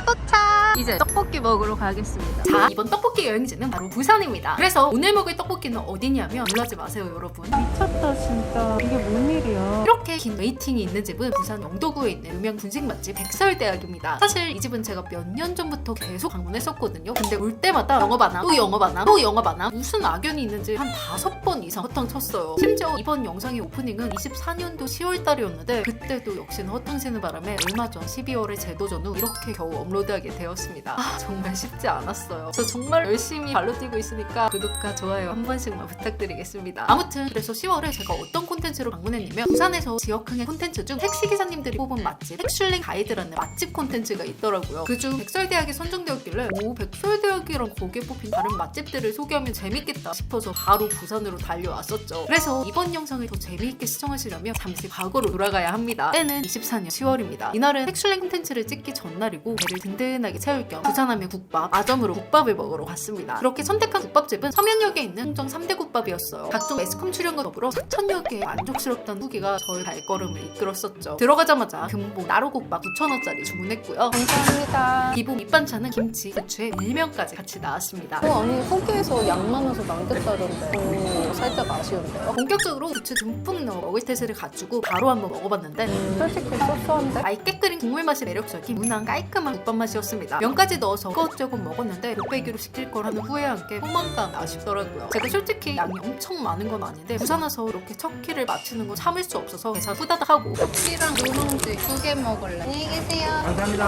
부산에 도착! 이제 떡볶이 먹으러 가겠습니다. 자, 이번 떡볶이 여행지는 바로 부산입니다. 그래서 오늘 먹을 떡볶이는 어디냐면 놀라지 마세요, 여러분. 미쳤다 진짜 이게 뭔 일이야 이렇게 긴 웨이팅이 있는 집은 부산 영도구에 있는 유명 분식 맛집 백설대학입니다. 사실 이 집은 제가 몇 년 전부터 계속 방문했었거든요. 근데 올 때마다 영업 안 함, 또 영업 안 함, 또 영업 안 함. 무슨 악연이 있는지 한 다섯 번 이상 허탕 쳤어요. 심지어 이번 영상의 오프닝은 24년도 10월 달이었는데 그때도 역시나 허탕 치는 바람에 얼마 전 12월에 제도 전 후 이렇게 겨우 업로드하게 되었습니다. 아, 정말 쉽지 않았어요. 저 정말 열심히 발로 뛰고 있으니까 구독과 좋아요 한 번씩만 부탁드리겠습니다. 아무튼 그래서 10월에 제가 어떤 콘텐츠로 방문했냐면 부산에서 지역흥의 콘텐츠 중 택시 기사님들이 뽑은 맛집 택슐랭 가이드라는 맛집 콘텐츠가 있더라고요. 그중 백설대학이 선정되었길래 오 백설대학이랑 거기에 뽑힌 다른 맛집들을 소개하면 재밌겠다 싶어서 바로 부산으로 달려왔었죠. 그래서 이번 영상을 더 재미있게 시청하시려면 잠시 과거로 돌아가야 합니다. 때는 24년 10월입니다. 이날은 택슐랭 콘텐츠를 찍기 전날이고 배를 든든하게 채울 겸 부산하면 국밥, 아점으로 국밥을 먹으러 갔습니다. 그렇게 선택한 국밥집은 서면역에 있는 흥정 3대 국밥이었어요. 각종 매스컴 출연과 더불어 사천역의 만족스럽다는 후기가 저의 발걸음을 이끌었었죠. 들어가자마자 금보 나로국밥 9,000원짜리 주문했고요. 감사합니다 기본 밑반찬은 김치, 부추에 밀면까지 같이 나왔습니다. 어 아니 후기에서 양 많아서 남겼다던데 오 살짝 아쉬운데요? 본격적으로 부추 듬뿍 넣어 먹을 태세를 갖추고 바로 한번 먹어봤는데 솔직히 소소한데? 맑게 끓인 국물 맛이 매력적인 무난 깔끔한 국밥 맛이었습니다. 면까지 넣어서 이것저것 먹었는데 곱빼기로 시킬 걸 하는 후회와 함께 포만감 아쉽더라고요. 제가 솔직히 양이 엄청 많은 건 아닌데 부산 와서 이렇게 첫 끼를 마치는 건 참을 수 없어서 계산 후다닥 하고 씨랑 누룽지 두 개 먹을래 안녕히 계세요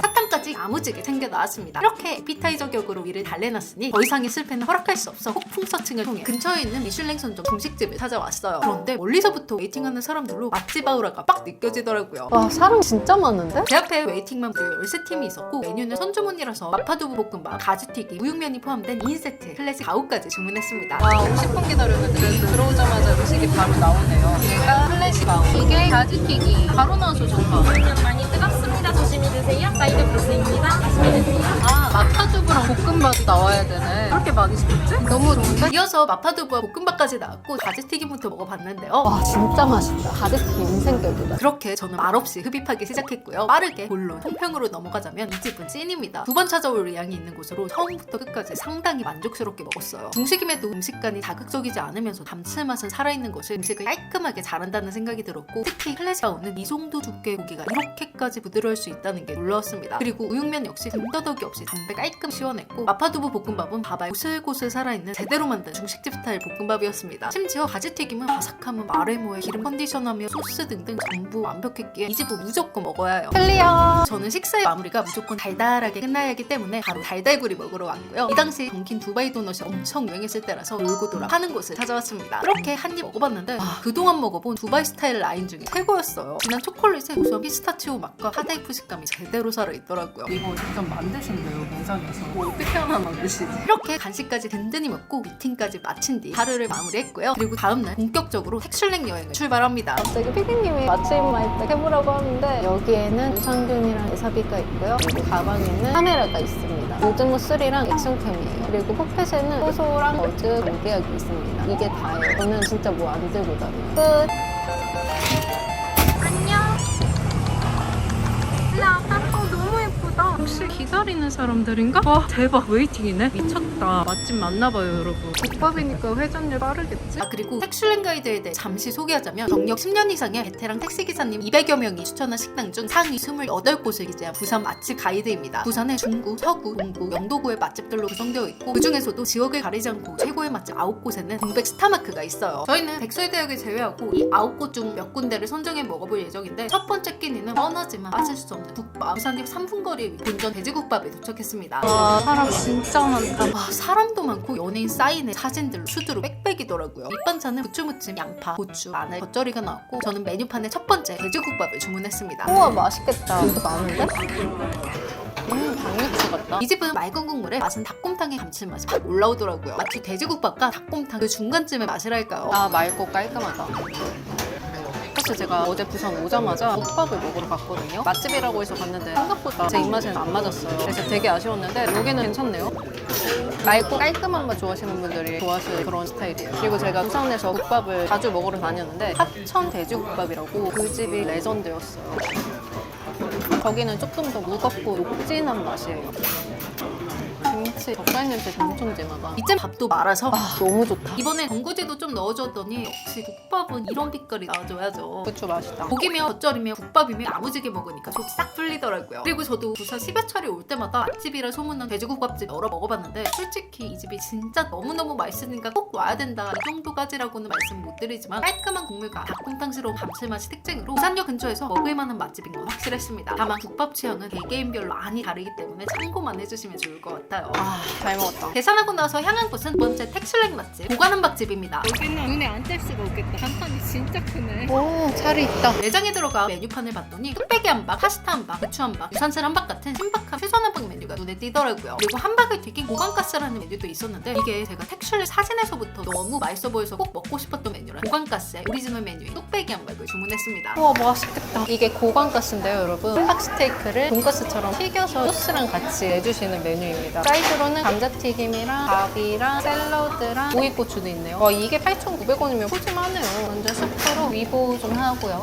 사탕까지 야무지게 챙겨 나왔습니다. 이렇게 에피타이저 격으로 위를 달래놨으니 더 이상의 실패는 허락할 수 없어 폭풍 서칭을 통해 근처에 있는 미슐랭 선정 중식집을 찾아왔어요. 그런데 멀리서부터 웨이팅하는 사람들로 맛집 아우라가 빡 느껴지더라고요. 와 사람 진짜 많은데? 제 앞에 웨이팅만 무려 13팀이 있었고 메뉴는 선주문 이라서 마파두부 볶음밥, 가지튀김, 우육면이 포함된 2인 세트, 클래식 가우까지 주문했습니다. 와 50분 기다렸는데 그래도 들어오자마자 음식이 바로 나오네요 얘가 플래시 바우 이게 가지튀김 바로 나와서 좋다. 많이 시켰지? 너무 좋은데? 이어서 마파두부와 볶음밥까지 나왔고 가지튀김부터 먹어봤는데요. 와 진짜 맛있다 가지튀김 인생격이다 그렇게 저는 말없이 흡입하기 시작했고요. 빠르게 본론 통평으로 넘어가자면 이 집은 찐입니다. 두 번 찾아올 의향이 있는 곳으로 처음부터 끝까지 상당히 만족스럽게 먹었어요. 중식임에도 음식간이 자극적이지 않으면서 감칠맛은 살아있는 것을 음식을 깔끔하게 잘한다는 생각이 들었고 특히 클래식가우는 이 정도 두께 고기가 이렇게까지 부드러울 수 있다는 게 놀라웠습니다. 그리고 우육면 역시 등더덕이 없이 담배 깔끔 시원했고 마파두부 볶음밥은 밥알 고슬고슬 살아있는 제대로 만든 중식집 스타일 볶음밥이었습니다. 심지어 가지튀김은 바삭함은 마레모에 기름 컨디션하며 소스 등등 전부 완벽했기에 이 집은 무조건 먹어야 해요. 클리어 저는 식사의 마무리가 무조건 달달하게 끝나야 하기 때문에 바로 달달구리 먹으러 왔고요. 이 당시 던킨 두바이 도넛이 엄청 유행했을 때라서 놀고 돌아 파는 곳을 찾아왔습니다. 이렇게 한 입 먹어봤는데 와, 그동안 먹어본 두바이 스타일 라인 중에 최고였어요. 진한 초콜릿에 고소한 피스타치오 맛과 하다이프 식감이 제대로 살아있더라고요. 이거 직접 만드신대요 매장에서 뭐 어떻게 하나 만드시지? 이렇게 간식 까지 든든히 먹고 미팅까지 마친 뒤 하루를 마무리했고요. 그리고 다음날 본격적으로 택슐랭 여행을 출발합니다. 갑자기 피디님이 맛집 마이트 해보라고 하는데 여기에는 유산균이랑 에사비가 있고요. 그리고 가방에는 카메라가 있습니다. 요즘은 3랑 액션캠이에요. 그리고 포켓에는 호소랑 어즈 공개약이 있습니다. 이게 다예요. 저는 진짜 뭐 안 들고 다녀요. 끝. 야, 어, 너무 예쁘다. 혹시 기다리는 사람들인가? 와 대박. 웨이팅이네. 미쳤다 맛집 맞나봐요 여러분 국밥이니까 회전율 빠르겠지? 아 그리고 택슐랭 가이드에 대해 잠시 소개하자면 경력 10년 이상의 베테랑 택시기사님 200여 명이 추천한 식당 중 상위 28곳을 기재한 부산 맛집 가이드입니다. 부산의 중구, 서구, 동구, 영도구의 맛집들로 구성되어 있고 그 중에서도 지역을 가리지 않고 최고의 맛집 9곳에는 공백 스타마크가 있어요. 저희는 백설대학을 제외하고 이 9곳 중 몇 군데를 선정해 먹어볼 예정인데 첫 번째 끼니는 뻔하지만 빠질 수 없는 국밥 부산역 3분 거리에 본전 돼지국밥에 도착했습니다. 와 사람 진짜 많다 와 사람 도 많고 연예인 사인회 사진들로 수두로 빽빽이더라고요. 밑반찬은 부추무침, 양파, 고추, 마늘, 겉절이가 나왔고 저는 메뉴판의 첫 번째 돼지국밥을 주문했습니다. 우와 맛있겠다. 이거 많은데? 음 당육수 같다. 이 집은 맑은 국물에 맛은 닭곰탕의 감칠맛이 확 올라오더라고요. 마치 돼지국밥과 닭곰탕 그 중간쯤의 맛이랄까요? 아 맑고 깔끔하다. 사실 제가 어제 부산 오자마자 국밥을 먹으러 갔거든요. 맛집이라고 해서 갔는데 생각보다 제 입맛에는 안 맞았어요. 그래서 되게 아쉬웠는데 여기는 괜찮네요 맑고 깔끔한 맛 좋아하시는 분들이 좋아하실 그런 스타일이에요 그리고 제가 부산에서 국밥을 자주 먹으러 다녔는데 합천 돼지국밥이라고 그 집이 레전드였어요 저기는 조금 더 무겁고 녹진한 맛이에요. 김치 젓갈 냄새 엄청 진하다. 이쯤 밥도 말아서 아, 너무 좋다. 이번에 전구지도 좀 넣어줬더니 역시 국밥은 이런 빛깔이 나와줘야죠. 고추 맛있다. 고기면 겉절이면 국밥이면 야무지게 먹으니까 속 싹 풀리더라고요. 그리고 저도 부산 10여철이 올 때마다 맛집이라 소문난 돼지국밥집 여러 먹어봤는데 솔직히 이 집이 진짜 너무너무 맛있으니까 꼭 와야 된다 이 정도까지라고는 말씀 못 드리지만 깔끔한 국물과 닭곰탕스러운 감칠맛이 특징으로 부산역 근처에서 먹을만한 맛집인 건 확실했습니다. 다만 국밥 취향은 개개인별로 많이 다르기 때문에 참고만 해주시면 좋을 것 같아요. 아, 잘 먹었다. 계산하고 나서 향한 곳은 두 번째 텍슐렉 맛집 고관함밥집입니다. 여기는 눈에 안뗄 수가 없겠다. 간판이 진짜 크네. 오, 살이 있다. 매장에 들어가 메뉴판을 봤더니 뚝배기 한 박, 파스타 한박, 부추 한 박, 유산슬 한 박 같은 신박한 퓨전 한박 메뉴가 눈에 띄더라고요. 그리고 한 박을 튀긴 고관가스라는 메뉴도 있었는데 이게 제가 텍슐렛 사진에서부터 너무 맛있어 보여서 꼭 먹고 싶었던 메뉴라 고관가스의 오리지널 메뉴인 뚝배기 한 박을 주문했습니다. 우와, 맛있겠다. 이게 고관가스인데요, 여러분. 한박 스테이크를 돈가스처럼 튀겨서 소스랑 같이 내주시는 메뉴입니다. 사이드 로는 감자튀김이랑 밥이랑 샐러드랑 오이고추도 있네요. 와, 이게 8,900원이면 푸짐하네요. 먼저 스프로 위보 좀 하고요.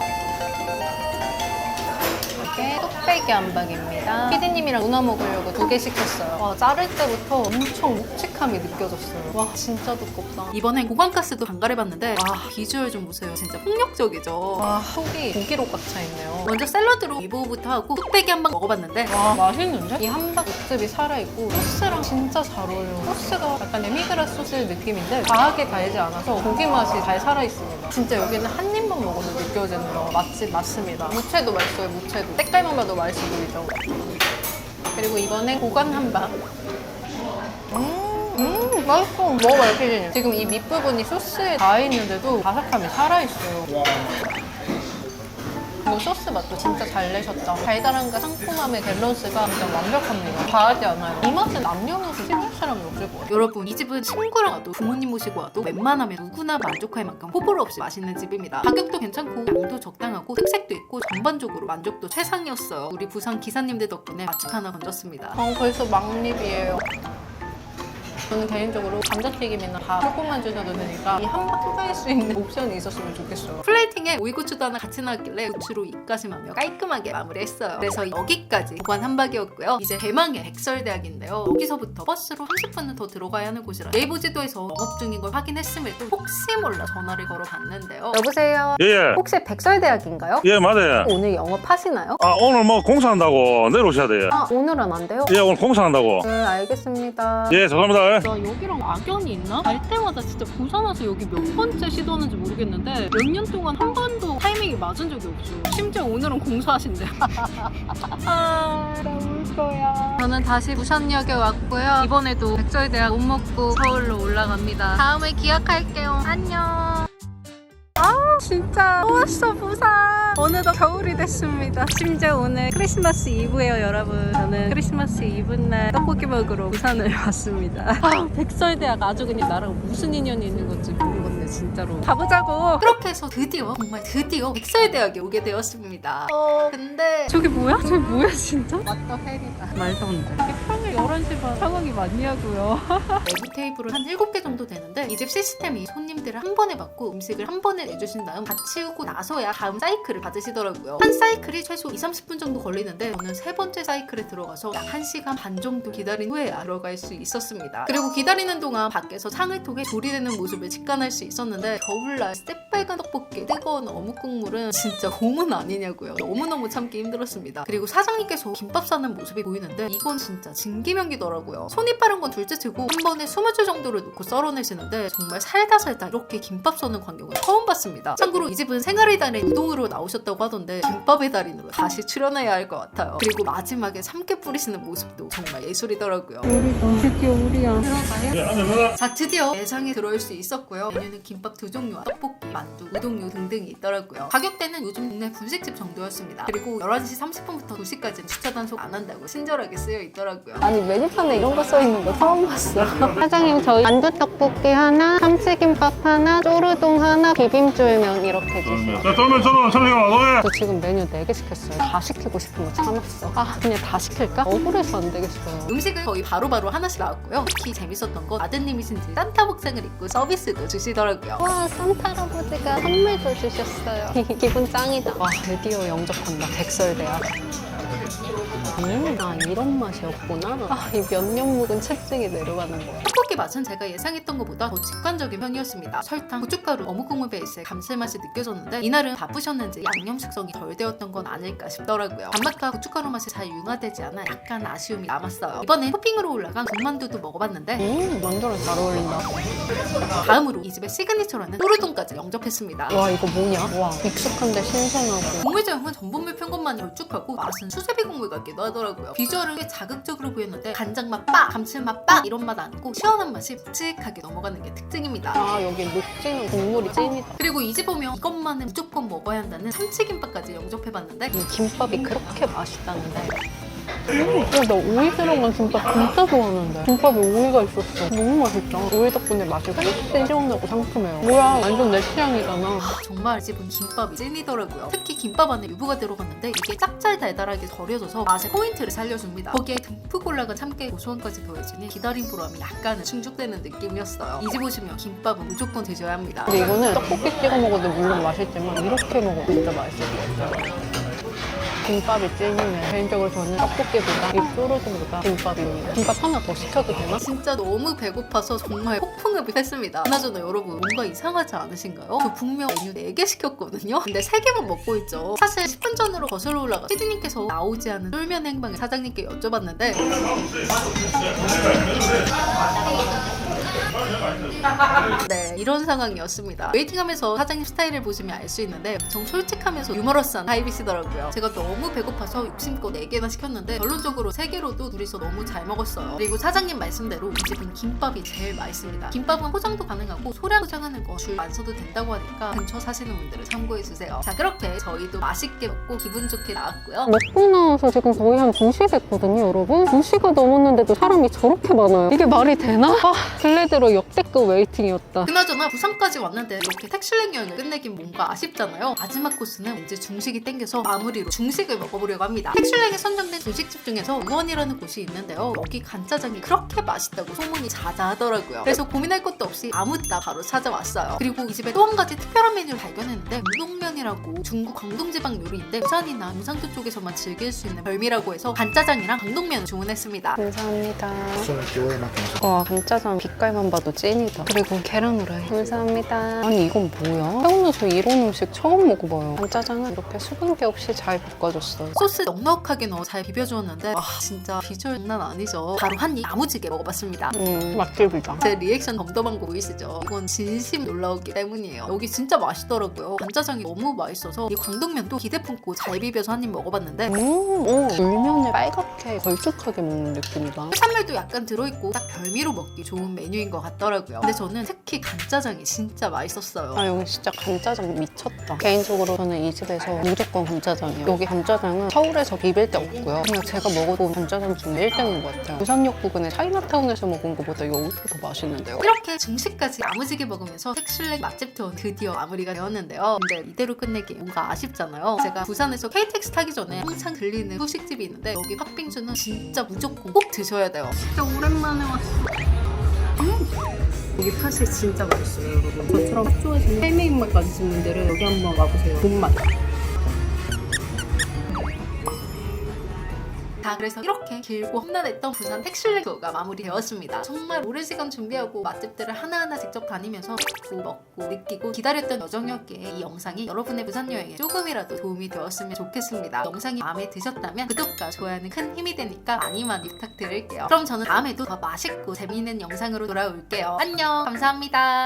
이게 뚝배기 함박입니다. 피디님이랑 문어 먹으려고 두 개 시켰어요. 와, 자를 때부터 엄청 묵직함이 느껴졌어요. 와, 진짜 두껍다. 이번엔 고관가스도 간갈해봤는데 와 비주얼 좀 보세요. 진짜 폭력적이죠. 와, 속이 고기로 꽉 차 있네요. 먼저 샐러드로 리보부터 하고 뚝배기 한박 먹어봤는데 와 맛있는데? 이 함박 육즙이 살아있고 소스랑 진짜 잘 어울려요 소스가 약간 데미그라스 소스 느낌인데 과하게 달지 않아서 고기 맛이 잘 살아있습니다 진짜 여기는 한 입만 먹어도 느껴지는 맛집 맞습니다 무채도 맛있어요 무채도 색깔만 봐도 맛있어 보이죠 그리고 이번엔 고관 함박 음, 음 맛있어 먹어봐요 피디님 지금 이 밑부분이 소스에 닿아 있는데도 바삭함이 살아있어요 그리고 소스 맛도 진짜 잘 내셨다. 달달함과 상큼함의 밸런스가 진짜 완벽합니다. 과하지 않아요. 이 맛은 남녀노소 것 같아요. 여러분 이 집은 친구랑 와도 부모님 모시고 와도 웬만하면 누구나 만족할 만큼 호불호 없이 맛있는 집입니다. 가격도 괜찮고 양도 적당하고 특색도 있고 전반적으로 만족도 최상이었어요. 우리 부산 기사님들 덕분에 맛집 하나 건졌습니다. 어, 벌써 막립이에요. 저는 개인적으로 감자튀김이나 밥 조금만 주셔도 되니까 이 한박 추가할 수 있는 옵션이 있었으면 좋겠어요. 플레이팅에 오이고추도 하나 같이 나왔길래 고추로 입가심하며 깔끔하게 마무리했어요. 그래서 여기까지 보관 한박이었고요. 이제 대망의 백설대학인데요. 여기서부터 버스로 30분은 더 들어가야 하는 곳이라 네이버 지도에서 영업 중인 걸 확인했음에도 혹시 몰라 전화를 걸어봤는데요. 여보세요? 예, 혹시 백설대학인가요? 예, 맞아요. 오늘 영업하시나요? 아, 오늘 뭐 공사한다고 내려오셔야 돼요. 아, 오늘은 안 돼요? 예, 오늘 공사한다고. 네, 알겠습니다. 예, 죄송합니다. 나 여기랑 악연이 있나? 갈 때마다 진짜 부산 와서 여기 몇 번째 시도하는지 모르겠는데 몇 년 동안 한 번도 타이밍이 맞은 적이 없어요. 심지어 오늘은 공사하신대. 아, 나울 거야. 저는 다시 부산역에 왔고요. 이번에도 백설대학 못 먹고 서울로 올라갑니다. 다음에 기약할게요. 안녕. 진짜 또 왔어 부산. 어느덧 겨울이 됐습니다. 심지어 오늘 크리스마스 이브예요 여러분. 저는 크리스마스 이브 날 떡볶이 먹으러 부산을 왔습니다. 아 백설대학 아주 그냥 나랑 무슨 인연이 있는 건지 모르겠네 진짜로. 가보자고. 그렇게 해서 드디어 정말 드디어 백설대학에 오게 되었습니다. 어 근데 저기 뭐야? 저기 뭐야 진짜? 왔다 헬이다. 말도 안 돼. 평일 11시 반 상황이 맞냐고요. 내부 테이블은 한 7개 정도 되는데 이 집 시스템이 손님들을 한 번에 받고 음식을 한 번에 내주신 다음 다 치우고 나서야 다음 사이클을 받으시더라고요. 한 사이클이 최소 2, 30분 정도 걸리는데 저는 세 번째 사이클에 들어가서 약 1시간 반 정도 기다린 후에 들어갈 수 있었습니다. 그리고 기다리는 동안 밖에서 상을 통해 조리되는 모습을 직관할 수 있었는데 겨울날 새빨간 떡볶이 뜨거운 어묵 국물은 진짜 고문 아니냐고요. 너무너무 참기 힘들었습니다. 그리고 사장님께서 김밥 싸는 모습이 보이는데 이건 진짜 진기명기더라고요. 손이 빠른 건 둘째치고 한 번에 20줄 정도를 넣고 썰어내시는데 정말 살다 살다 이렇게 김밥 써는 광경은 처음 봤습니다. 참고로 이 집은 생활의 달인 우동으로 나오셨다고 하던데 김밥의 달인으로 다시 출연해야 할 것 같아요. 그리고 마지막에 참깨 뿌리시는 모습도 정말 예술이더라고요. 드디어 우리야. 예, 앉아서. 자 드디어 매장에 들어올 수 있었고요 메뉴는 김밥 두 종류와 떡볶이, 만두, 우동류 등등이 있더라고요 가격대는 요즘 동네 분식집 정도였습니다 그리고 11시 30분부터 2시까지는 주차 단속 안 한다고 친절하게 쓰여 있더라고요 아니 메뉴판에 이런 거 써 있는 거 처음 봤어. 사장님 저희 만두 떡볶이 하나, 참치김밥 하나, 쪼르동 하나, 비빔쫄면 이렇게 주세요. 자, 돌면처럼 참새가 와도해. 저 지금 메뉴 4개 시켰어요. 다 시키고 싶은 거 참았어. 아 그냥 다 시킬까? 억울해서 안 되겠어요. 음식은 거의 바로바로 하나씩 나왔고요 특히 재밌었던 건 아드님이신지 산타 복장을 입고 서비스도 주시더라고요 와 산타 할아버지가 선물도 주셨어요. 기분 짱이다. 와 드디어 영접한다. 백설대학. 음, 아 이런 맛이었구나. 아 이 몇 년 묵은 채증이 내려가는 거야. 떡볶이 맛은 제가 예상했던 것보다 더 직관적인 편이었습니다. 설탕, 고춧가루, 어묵 국물 베이스의 감칠맛이 느껴졌는데 이날은 바쁘셨는지 양념 숙성이 덜 되었던 건 아닐까 싶더라고요. 단맛과 고춧가루 맛이 잘 융화되지 않아 약간 아쉬움이 남았어요. 이번엔 토핑으로 올라간 군만두도 먹어봤는데 음 만두랑 잘 어울린다. 다음으로 이 집의 시그니처라는 또르돈까지 영접했습니다. 와 이거 뭐냐? 와 익숙한데 신선하고. 국물 제형은 전분물 편 것만 걸쭉하고 맛은 수제비 국물 같기도 하더라고요. 비주얼은 꽤 자극적으로 보였는데 간장 맛 빡, 감칠맛 빡 이런 맛 아니고 시원한 맛이 묵직하게 넘어가는 게 특징입니다. 아 여기 녹지는 국물이 찐이다. 그리고 이 집 오면 이것만은 무조건 먹어야 한다는 참치김밥까지 영접해봤는데 이 김밥이 그렇게 맛있다는데. 음, 야, 나 오이 들어간 김밥 진짜 좋아하는데. 김밥에 오이가 있었어. 너무 맛있다. 오이 덕분에 맛이 훨씬 시원하고 상큼해요. 뭐야, 완전 내 취향이잖아. 정말 이 집은 김밥이 찐이더라고요. 특히 김밥 안에 유부가 들어갔는데 이게 짭짤 달달하게 절여져서 맛의 포인트를 살려줍니다. 거기에 듬뿍 올라간 참깨 고소함까지 더해지니 기다린 보람이 약간은 충족되는 느낌이었어요. 이 집 오시면 김밥은 무조건 드셔야 합니다. 근데 이거는 떡볶이 찍어 먹어도 물론 맛있지만 이렇게 먹어도 진짜 맛있을 것 같아요. 김밥이 찐이네. 개인적으로 저는 떡볶이보다 이 뾰로통보다 김밥입니다. 김밥 하나 더 시켜도 되나? 진짜 너무 배고파서 정말 폭풍흡입 했습니다. 그나저나 여러분 뭔가 이상하지 않으신가요? 저 분명 메뉴 4개 시켰거든요? 근데 3개만 먹고 있죠. 사실 10분 전으로 거슬러 올라가 피디님께서 나오지 않은 쫄면 행방을 사장님께 여쭤봤는데 네 이런 상황이었습니다. 웨이팅하면서 사장님 스타일을 보시면 알 수 있는데 엄청 솔직하면서 유머러스한 타입이시더라고요. 제가 너무 배고파서 욕심껏 4개나 시켰는데 결론적으로 3개로도 둘이서 너무 잘 먹었어요. 그리고 사장님 말씀대로 이 집은 김밥이 제일 맛있습니다. 김밥은 포장도 가능하고 소량 포장하는 거 줄안 서도 된다고 하니까 근처 사시는 분들은 참고해주세요. 자 그렇게 저희도 맛있게 먹고 기분 좋게 나왔고요. 먹고 나와서 지금 거의 한 2시 됐거든요, 여러분. 2시가 넘었는데도 사람이 저렇게 많아요. 이게 말이 되나? 아, 근래 들어 역대급 웨이팅이었다. 그나저나 부산까지 왔는데 이렇게 택슐랭 여행을 끝내긴 뭔가 아쉽잖아요. 마지막 코스는 왠지 중식이 땡겨서 마무리로 중식을 먹어보려고 합니다. 택슐랭에 선정된 중식집 중에서 우원이라는 곳이 있는데요. 여기 간짜장이 그렇게 맛있다고 소문이 자자하더라고요. 그래서 고민할 것도 없이 아무따 바로 찾아왔어요. 그리고 이 집에 또 한 가지 특별한 메뉴를 발견했는데 우동면이라고 중국 광동지방 요리인데 부산이나 무상도 쪽에서만 즐길 수 있는 별미라고 해서 간짜장이랑 광동면을 주문했습니다. 감사합니다. 와, 간짜장 빛깔 만 봐도 찐이다. 그리고 계란 후라이. 감사합니다. 아니, 이건 뭐야? 태어나서 이런 음식 처음 먹어봐요. 간짜장은 이렇게 수분기 없이 잘 볶아줬어요. 소스 넉넉하게 넣어 잘 비벼주었는데 와 진짜 비주얼 장난 아니죠. 바로 한입 야무지게 먹어봤습니다. 음, 맛집이다. 제 리액션 덤덤한 거 보이시죠? 이건 진심 놀라웠기 때문이에요. 여기 진짜 맛있더라고요. 간짜장이 너무 맛있어서 이 광동면도 기대 품고 잘 비벼서 한 입 먹어봤는데 음, 오, 물면을 빨갛게 걸쭉하게 먹는 느낌이다. 해산물도 약간 들어있고 딱 별미로 먹기 좋은 메뉴인 것 같더라고요. 근데 저는 특히 간짜장이 진짜 맛있었어요. 아 여기 진짜 간짜장 미쳤다 개인적으로 저는 이 집에서 무조건 간짜장이에요 여기 간짜장은 서울에서 비빌 데 없고요 그냥 제가 먹어본 간짜장 중에 1등인 것 같아요 부산역 부근에 차이나타운에서 먹은 것보다 여기가 더 맛있는데요 이렇게 중식까지 야무지게 먹으면서 택슐렉 맛집 투어 드디어 마무리가 되었는데요. 근데 이대로 끝내기 뭔가 아쉽잖아요. 제가 부산에서 KTX 타기 전에 항상 들리는 후식집이 있는데 여기 팥빙수는 진짜 무조건 꼭 드셔야 돼요. 진짜 오랜만에 왔어. 음! 여기 팥이 진짜 맛있어요, 여러분. 저처럼 팥 좋아하시는 헬메 입맛 가지신 분들은 여기 한번 가보세요. 본맛. 자, 그래서 이렇게 길고 험난했던 부산 투어가 마무리되었습니다. 정말 오랜 시간 준비하고 맛집들을 하나하나 직접 다니면서 먹고 먹고 느끼고 기다렸던 여정이었기에 이 영상이 여러분의 부산 여행에 조금이라도 도움이 되었으면 좋겠습니다. 영상이 마음에 드셨다면 구독과 좋아요는 큰 힘이 되니까 많이 많이 부탁드릴게요. 그럼 저는 다음에도 더 맛있고 재미있는 영상으로 돌아올게요. 안녕! 감사합니다.